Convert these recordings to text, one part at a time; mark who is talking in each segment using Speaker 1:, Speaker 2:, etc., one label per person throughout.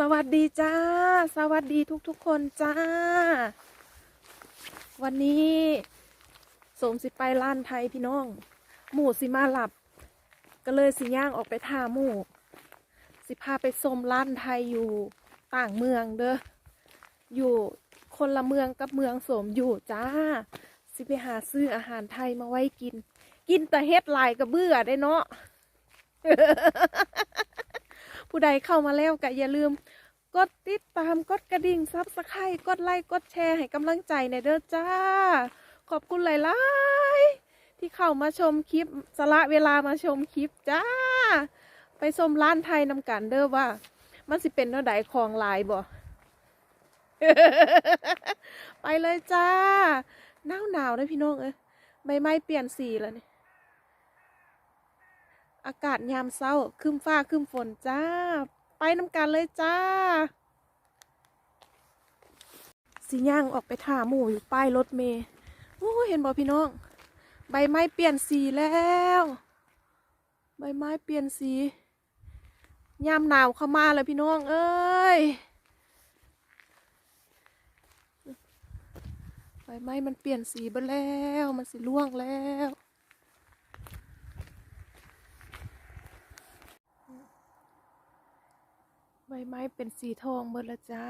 Speaker 1: สวัสดีจ้า สวัสดีทุกๆคนจ้า วันนี้สมสิไปล้านไทยพี่น้อง หมู่สิมาหลับ ก็เลยสิย่างออกไปท่าหมู่สิพาไปชมล้านไทยอยู่ต่างเมืองเด้ออยู่คนละเมืองกับเมืองสมอยู่จ้า สิไปหาซื้ออาหารไทยมาไว้กิน กินแต่เฮ็ดลายกระเบื่อได้เนาะ ผู้ใดเข้ามาแล้วก็อย่าลืม กดติดตามกดกระดิ่งซับสไครต์กดไลค์กดแชร์ให้กำลังใจในเด้อจ้า ขอบคุณหลายๆที่เข้ามาชมคลิปสละเวลามาชมคลิปจ้า ไปชมร้านไทยนำกันเด้อว่า มันสิเป็นเท่าใดของลายบ่ไปเลยจ้าหนาวหนาวๆนะพี่น้องเอ้ยใบไม้เปลี่ยนสีแล้วเนี่ย อากาศยามเศร้าครึ้มฟ้าครึ้มฝนจ้า ไปน้ำกันเลยจ้าสิย่างออกไปถ่าหมู่อยู่ป้ายรถเมย์โอ้เห็นบ่พี่น้อง ใบไม้เปลี่ยนสีแล้ว ใบไม้เปลี่ยนสียามหนาวเข้ามาแล้วพี่น้องเอ้ยใบไม้มันเปลี่ยนสีไปแล้ว มันสีร่วงแล้ว ใบไม้เป็นสีทองหมดแล้วจ้า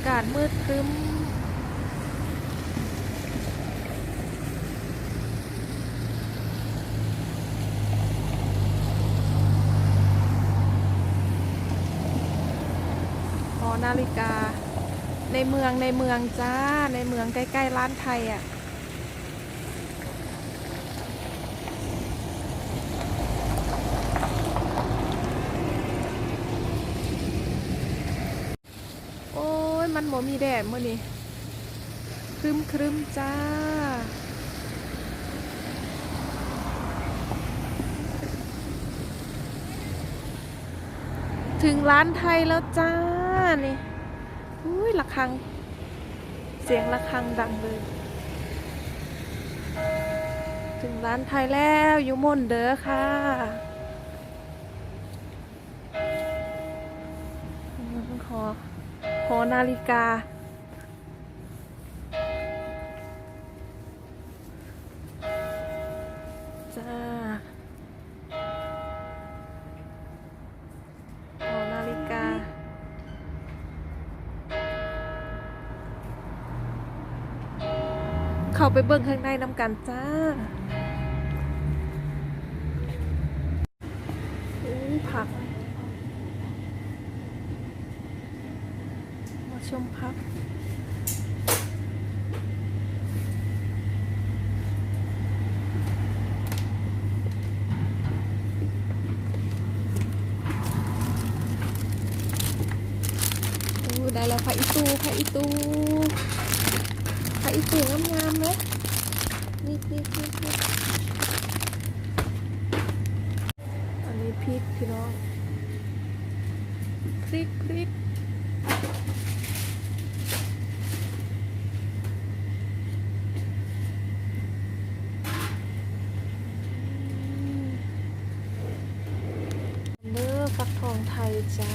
Speaker 1: ากาศมืดครึ้ม พอนาฬิกา ในเมืองในเมืองจ้า ในเมืองใกล้ ๆ ร้านไทยอะอ้ย มันหมมีแดดมื่อนี้ครึมครึมจ้า ถึงร้านไทยแล้วจ้า นี่อุ้ยระฆัง เสียงระฆังดังเลย ถึงร้านไทยแล้วอยู่มนเด้อค่ะขอ อนาฬิกา จ้าหอนาฬิกา เข้าไปเบิ่งข้างในน้ำกันจ้า ผัก มาชมผักโอ้ได้แล้วผักอีตูผักอีตูผักอีตูงามๆไหมนี่นี่นี่นี่อันนี้พริกพี่น้องพริกพริกเนื้อฟักทองไทย จ้า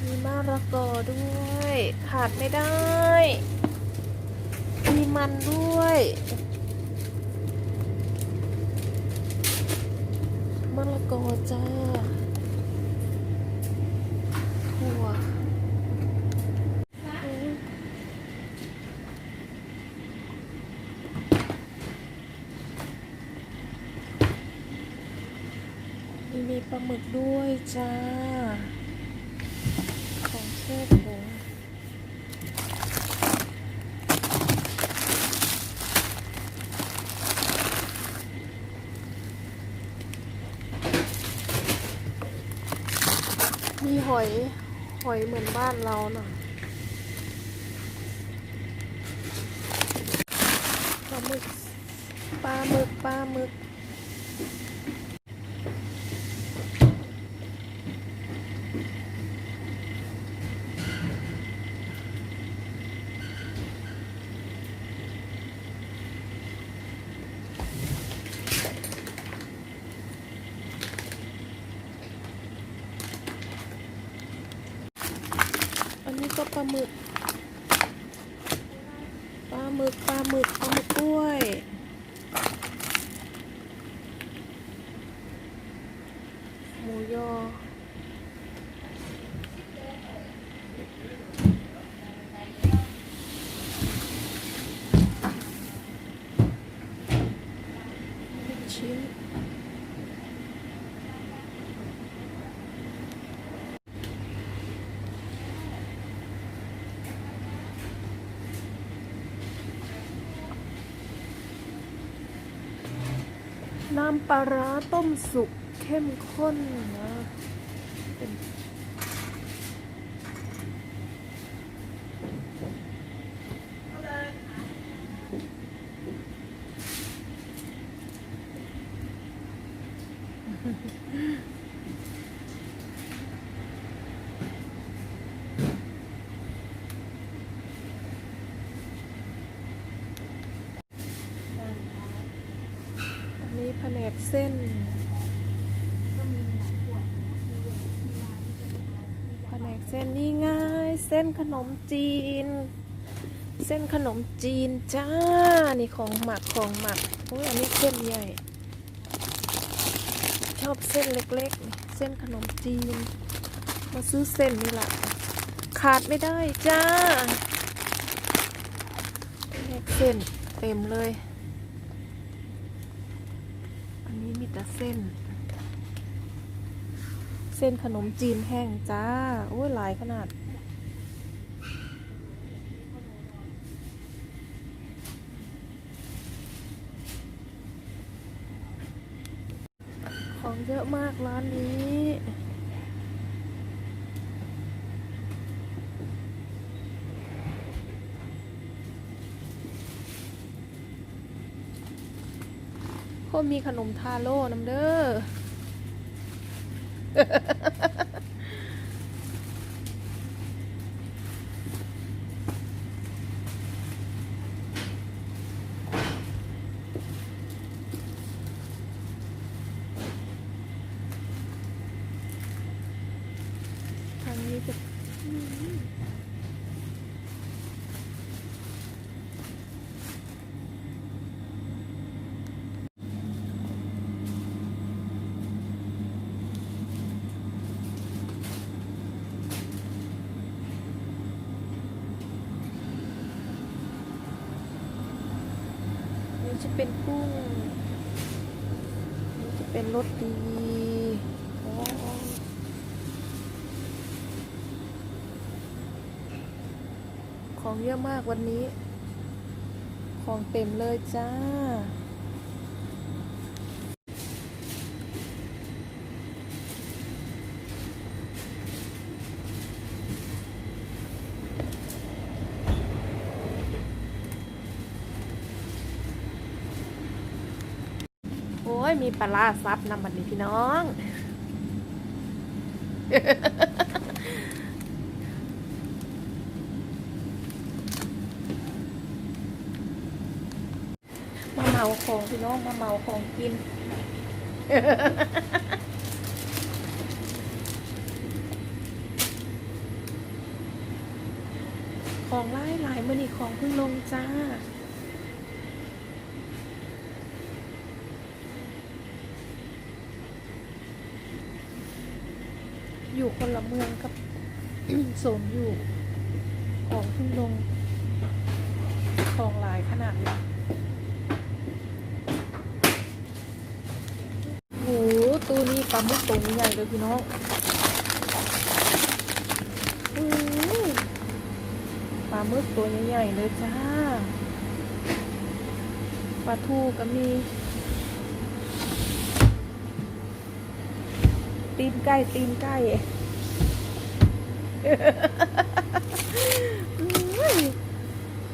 Speaker 1: มีมะละกอด้วย ขาดไม่ได้ มีมันด้วย มะละกอจ้าถั่วอุ๊ยมีมีปลา หมึกด้วยจ้า ของเทศผงมีหอย หอยเหมือนบ้านเราหน่ะปลาหมึก ปลาหมึก ปลาหมึก ก็ปลาหมึก ปลาหมึก ปลาหมึก ปลาหมึกกล้วย หมูยอ ลูกชิ้น น้ำปลาร้าต้มสุกเข้มข้นนะเป็นอันนี้แผนก เส้น แผนกเส้นนี่ง่าย เส้นขนมจีน เส้นขนมจีนจ้า นี่ของหมักของหมักโอ้ยอันนี้เส้นใหญ่ ชอบเส้นเล็กๆ เส้นขนมจีน มาซื้อเส้นนี่แหละขาดไม่ได้จ้าแผนกเส้นเต็มเลย อันนี้มี แต่เส้น เส้นขนมจีนแห้งจ้า โอ้ยหลายขนาด ของเยอะมากร้านนี้ ก็มีขนมทาโร่น้ำเด้อ ทางนี้จะอืมนี่จะ เป็นกุ้งนเป็นรสดีของเยอะมากวันนี้ ของเต็มเลยจ้า โอ้ย มีปลาร้าซับนำบัดนี้พี่น้อง มาเมาของพี่น้อง มาเมาของกินของไล่หลายมื่อนี้ของเพิ่งลงจ้า อยู่ คนละเมืองกับโซนอยู่ ของเพิ่งลงของหลายขนาดเลยโหตัวนี้ปลาหมึกตัวนี้ใหญ่เลยพี่น้องโอ้ยปลาหมึกตัวใหญ่ๆเลยจ้าปลาทูก็มีตีนไก่ตีนไก่อุ๊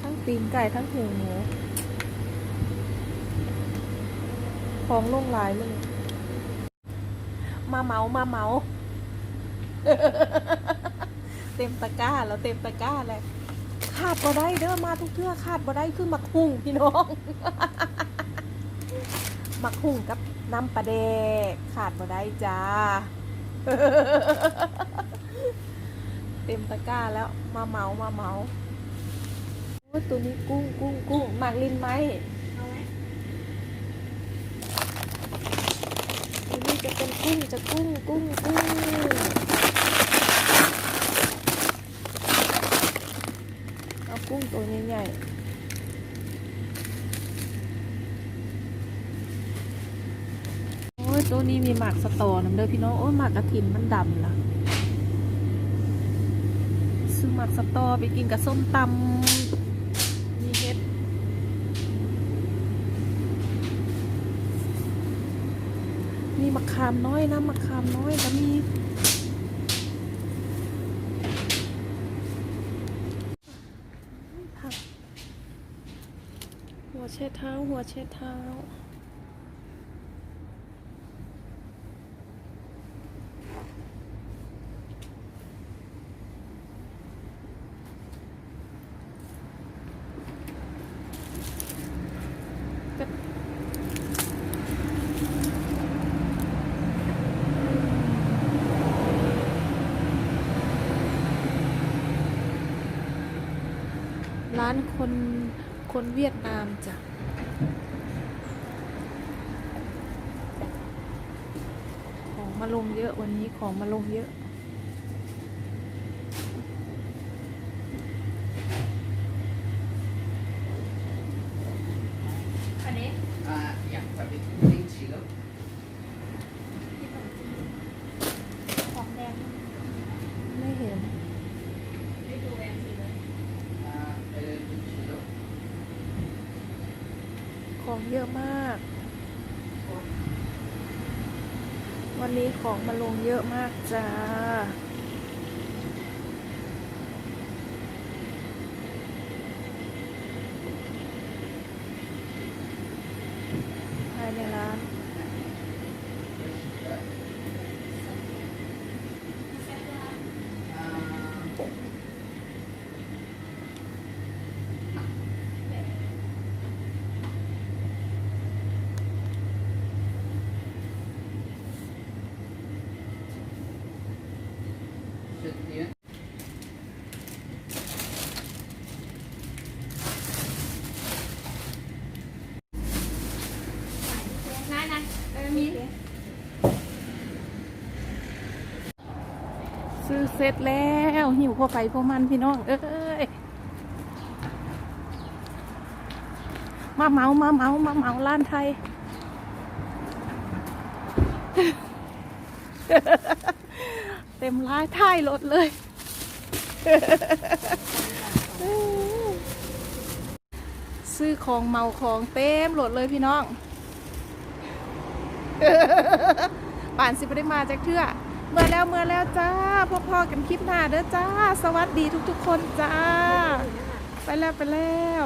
Speaker 1: ทั้งตีนไก่ทั้งหูหมูของลงหลายเลยมาเมา มาเมา เต็มตะกร้าแล้วเต็มตะกร้าเลยขาดบ่ได้เด้อมาทุกเทื่อขาดบ่ได้คือหมักหุ่งพี่น้องหมักหุ่งกับน้ำปลาแดกขาดบ่ได้จ้า ต็มตะกร้าแล้วมาเมามาเมาโอ้ยตัวนี้กุ้งกุ้งกุ้งหมากลินไหมตัวนี้จะเป็นกุ้งจะกุ้งกุ้งกุ้งเอากุ้งตัวใหญ่ๆโอ้ยตัวนี้มีหมากสตอน้ำเด้อพี่น้องโอ้ยหมากกระถินมันดำล่ะ มักสตอไปกินกับส้มตำมีเห็ดมีมะขามน้อยนะมะขามน้อยแล้วมีผักหัวเช็ดเท้าหัวเช็ดเท้า ร้านคนคนเวียดนามจ้ะของมาลงเยอะวันนี้ของมาลงเยอะ
Speaker 2: อันนี้
Speaker 3: อ่าอยากจะไปทิ้งเชื้อ
Speaker 2: ของแดง
Speaker 1: ไม่เห็น
Speaker 2: ไม่ดูแดงสีเลย
Speaker 3: อ่าไปเลยทิ้งเชื้อ
Speaker 1: ของเยอะมาก วันนี้ของมาลงเยอะมากจ้า ภายในร้าน
Speaker 3: อ่าเสร็จเนี่ย
Speaker 2: นายนายเออมี
Speaker 1: ซื้อเสร็จแล้ว หิวพอไฟพอมันพี่น้อง เอ้ย มาเมามาเมามาเมาร้านไทย เต็มร้ายท้ายรถเลย ซื้อของเมาของเต็มรถเลยพี่น้องป่านสิไปได้มาจากเทื่อ เมื่อแล้วเมื่อแล้วจ้าพ่อๆกันคลิปหน้าเด้อจ้า สวัสดีทุกๆคนจ้า ไปแล้วไปแล้ว